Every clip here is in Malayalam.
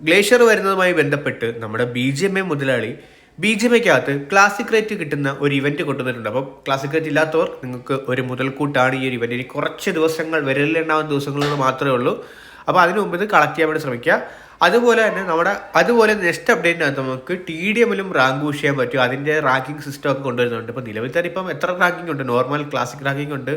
ഗ്ലേഷ്യർ വരുന്നതുമായി ബന്ധപ്പെട്ട് നമ്മുടെ ബി ജി എം എ മുതലാളി ബി ജി എം എക്കകത്ത് ക്ലാസിക് റേറ്റ് കിട്ടുന്ന ഒരു ഇവന്റ് കൊണ്ടുവന്നിട്ടുണ്ട്. അപ്പം ക്ലാസിക് റേറ്റ് ഇല്ലാത്തവർ നിങ്ങൾക്ക് ഒരു മുതൽക്കൂട്ടാണ് ഈ ഒരു ഇവന്റ് ഇനി കുറച്ച് ദിവസങ്ങൾ വിരലിലുണ്ടാവുന്ന ദിവസങ്ങളിൽ മാത്രമേ ഉള്ളൂ. അപ്പോൾ അതിന് മുമ്പ് ഇത് കളക്ട് ചെയ്യാൻ വേണ്ടി ശ്രമിക്കുക. അതുപോലെ തന്നെ നമ്മുടെ അതുപോലെ നെക്സ്റ്റ് അപ്ഡേറ്റിനകത്ത് നമുക്ക് ടി ഡി എമ്മിലും റാങ്ക് പുഷ് ചെയ്യാൻ പറ്റും. അതിന്റെ റാങ്കിങ് സിസ്റ്റം ഒക്കെ കൊണ്ടുവരുന്നുണ്ട്. ഇപ്പോൾ നിലവിൽ തന്നെ ഇപ്പം എത്ര റാങ്കിങ് ഉണ്ട്? നോർമൽ ക്ലാസിക് റാങ്കിങ് ഉണ്ട്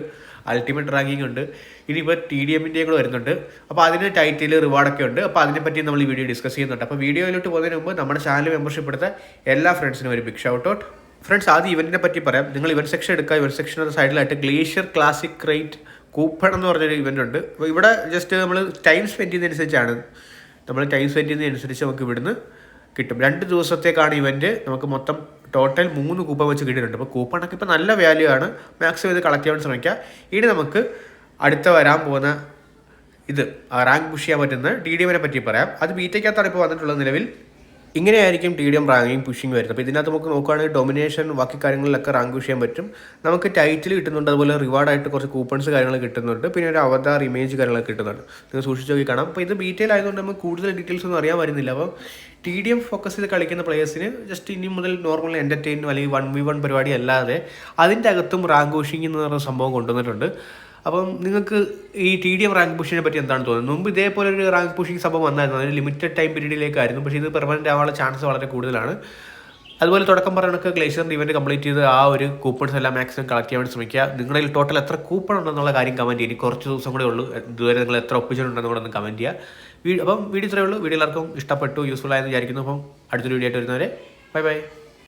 അൾട്ടിമേറ്റ് റാങ്കിങ് ഉണ്ട്. ഇനിയിപ്പോൾ ടി ഡി എമ്മിന്റെയും കൂടെ വരുന്നുണ്ട്. അപ്പോൾ അതിന് ടൈറ്റിൽ റിവാർഡൊക്കെ ഉണ്ട്. അപ്പോൾ അതിനെപ്പറ്റി നമ്മൾ ഈ വീഡിയോ ഡിസ്കസ് ചെയ്യുന്നുണ്ട്. അപ്പോൾ വീഡിയോയിലോട്ട് പോകുന്നതിന് മുമ്പ് നമ്മുടെ ചാനൽ മെമ്പർഷിപ്പ് എടുത്ത എല്ലാ ഫ്രണ്ട്സിനും ഒരു ബിഗ് ഷൗട്ട് ഔട്ട് ഫ്രണ്ട്സ് ആദ്യം ഇവന്റിനെ പറ്റി പറയാം. നിങ്ങൾ ഇവന്റ് സെക്ഷൻ എടുക്കുക. ഇവന്റ് സെക്ഷന്റെ സൈഡിലായിട്ട് ഗ്ലേഷ്യർ ക്ലാസിക് റേറ്റ് കൂപ്പൺ എന്ന് പറഞ്ഞൊരു ഇവന്റ് ഉണ്ട്. അപ്പോൾ ഇവിടെ ജസ്റ്റ് നമ്മൾ ടൈം സ്പെൻഡ് ചെയ്യുന്നതനുസരിച്ചാണ് നമ്മൾ ടൈം സ്പെൻഡ് ചെയ്യുന്നതനുസരിച്ച് നമുക്ക് ഇവിടുന്ന് കിട്ടും. രണ്ട് ദിവസത്തേക്കാണ് ഇവന്റ് നമുക്ക് മൊത്തം ടോട്ടൽ മൂന്ന് കൂപ്പൺ വെച്ച് കിട്ടിയിട്ടുണ്ട്. അപ്പോൾ കൂപ്പണൊക്കെ ഇപ്പോൾ നല്ല വാല്യൂ ആണ്. മാക്സിമം ഇത് കളക്ട് ചെയ്യാൻ ശ്രമിക്കുക ഇനി നമുക്ക് അടുത്ത വരാൻ പോകുന്ന ഇത് റാങ്ക് പുഷ് ചെയ്യാൻ പറ്റുന്ന ഡി ഡി എമ്മിനെ പറ്റി പറയാം. അത് ബീറ്റയ്ക്കകത്താണ് ഇപ്പോൾ വന്നിട്ടുള്ളത് നിലവിൽ. ഇങ്ങനെയായിരിക്കും T D M ranking pushing വരുന്നത്. അപ്പോൾ ഇതിനകത്ത് നമുക്ക് നോക്കുകയാണെങ്കിൽ ഡൊമിനേഷൻ ബാക്കി കാര്യങ്ങളിലൊക്കെ റാങ്ക് പുഷ് ചെയ്യാൻ പറ്റും. നമുക്ക് ടൈറ്റിൽ കിട്ടുന്നുണ്ട് അതുപോലെ റിവാർഡായിട്ട് കുറച്ച് കൂപ്പൺസ് കാര്യങ്ങൾ കിട്ടുന്നുണ്ട്. പിന്നെ ഒരു അവതാർ ഇമേജ് കാര്യങ്ങളൊക്കെ കിട്ടുന്നുണ്ട്. നിങ്ങൾ സൂക്ഷിച്ച് നോക്കി കാണാം. അപ്പോൾ ഇത് ബീറ്റെയിൽ ആയതുകൊണ്ട് നമുക്ക് കൂടുതൽ ഡീറ്റെയിൽസ് ഒന്നും അറിയാൻ വരുന്നില്ല. അപ്പോൾ ടി ഡി എം ഫോക്കസ് ചെയ്ത് കളിക്കുന്ന പ്ലേയേഴ്സിന് ജസ്റ്റ് ഇനി മുതൽ നോർമൽ എന്റർടൈനും അല്ലെങ്കിൽ വൺ വി വൺ പരിപാടി അല്ലാതെ അതിന്റെ അകത്തും റാങ്ക് പുഷിങ് എന്ന് പറഞ്ഞ സംഭവം കൊണ്ടുവന്നിട്ടുണ്ട്. അപ്പം നിങ്ങൾക്ക് ഈ ടി ഡി എം റാങ്ക് പുഷിനെ പറ്റി എന്താണ് തോന്നുന്നത്? മുമ്പ് ഇതേപോലെ ഒരു റാങ്ക് പുഷിങ് സംഭവം വന്നായിരുന്നു. അതിന് ലിമിറ്റഡ് ടൈം പീരീഡിലേക്കായിരുന്നു പക്ഷേ ഇത് പെർമനന്റ് ആവാനുള്ള ചാൻസ് വളരെ കൂടുതലാണ്. അതുപോലെ തുടക്കം പറയണക്ക് ഗ്ലേഷ്യറിന്റെ ഇവന്റ് കംപ്ലീറ്റ് ചെയ്ത് ആ ഒരു കൂപ്പൺസ് എല്ലാം മാക്സിമം കളക്ട് ചെയ്യാൻ വേണ്ടി ശ്രമിക്കുക. നിങ്ങളിൽ ടോട്ടൽ എത്ര കൂപ്പൺ ഉണ്ടെന്നുള്ള കാര്യം കമന്റ് ചെയ്യുക. കുറച്ച് ദിവസം കൂടെ ഉള്ളൂ. ഇതുവരെ നിങ്ങൾ എത്ര ഒപ്പിച്ചിട്ടുണ്ടെന്ന് കൂടെ ഒന്ന് കമന്റ് ചെയ്യുക. അപ്പം വീഡിയോ ഇത്രയേ ഉള്ളൂ. വീഡിയോ എല്ലാവർക്കും ഇഷ്ടപ്പെട്ടു യൂസ്ഫുൾ ആയെന്ന് വിചാരിക്കുന്നു. അപ്പം അടുത്തൊരു വീഡിയോ ആയിട്ട് വരുന്നവരെ ബൈ ബൈ